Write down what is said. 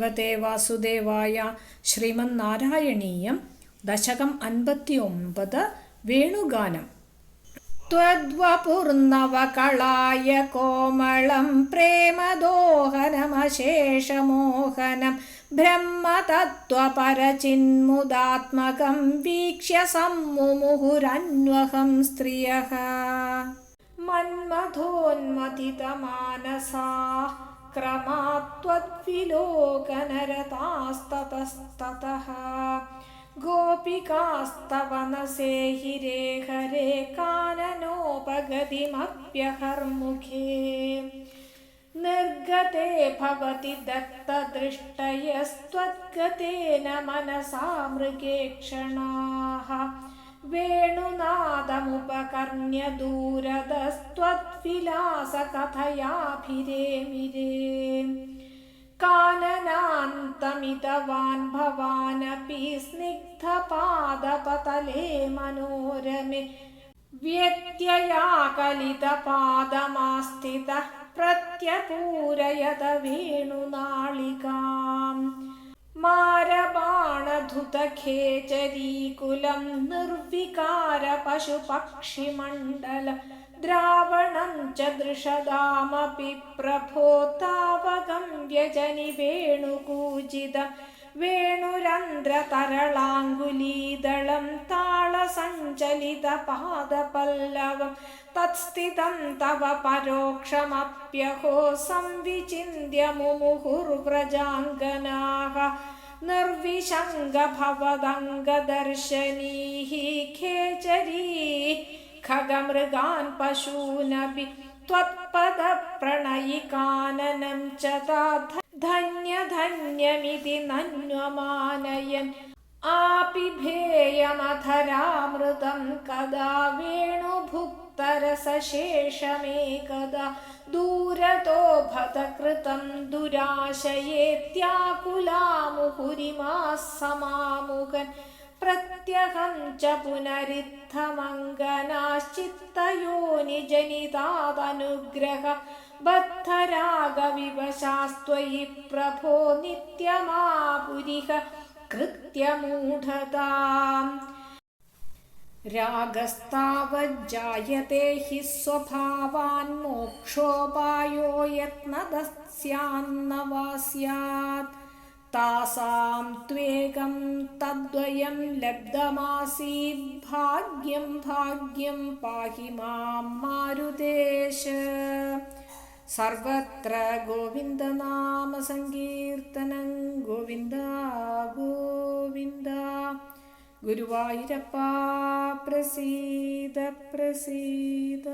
ശ്രീമതേ വാസുദേവായ ശ്രീമന്നാരായണീയം ദശകം അൻപത്തി ഒമ്പത് വേണുഗാനം त्वद्वपुर्नवकलाय कोमलं प्रेमदोहनमशेषमोहनं ब्रह्मतत्त्वपरचिन्मुदात्मकं वीक्ष्य सम्मुमुहुरन्वहं स्त्रियः मन्मथोन्मथितमानसाः क्रमात्वद्विलोकनरतास्ततस्ततः। गोपिकास्तवनसे न सेहिरे हरे काननोपगतिमप्यहर्मुखे निर्गते भवति दत्तदृष्टयस्त्वद्गतेन मनसा मृगे क्षणाः। वेणुनादमुपकर्ण्य दूरदस्त्वद्विलासकथयाभिरेमिरे काननान्तमितवान् भवानपि स्निग्धपादपतले मनोरमे व्यत्ययाकलितपादमास्थितः प्रत्यपूरयत वेणुनाळिकाम् मारबाणधुतखेचरीकुलं निर्विकारपशुपक्षिमण्डल द्रावणं च दृशदामपि प्रभो तावकं व्यजनि वेणुकूजितं वेणुरन्ध्रतरलाङ्गुलीदलं ताळसञ्चलितपादपल्लवं तत्स्थितं तव परोक्षमप्यहो संविचिन्त्य मुमुहुर्व्रजाङ्गनाः निर्विशङ्गभवदङ्गदर्शनीः खेचरी खगमृगान् पशूनपि त्वत्पदप्रणयिकाननं च ता धन्यधन्यमिति नन्वमानयन् आपिभेयमधरामृतं कदा वेणुभुक्तरसशेषमेकदा दूरतो भतकृतं ദുരാശയേത്യാകുലാമുഹുരിമാസമാമുഖൻ പ്രത്യഹം ച പുനരിത്തമംഗനാശ്ചിത്തയോനിജനിതാതനുഗ്രഹ ബദ്ധരാഗവിവശാസ്ത്വയി പ്രഭോ നിത്യമാപുരിഹ കൃത്യമൂഢതാം. रागस्तावज्जायते हि स्वभावान् मोक्षोपायो यत्नदस्यान्न वा स्यात् तासां त्वेकं तद्वयं लब्धमासीत् भाग्यं भाग्यं पाहि मां मारुदेश सर्वत्र गोविन्दनामसङ्कीर्तनं गोविन्द गोविन्द ഗുരുവായൂരപ്പ പ്രസീത പ്രസീത.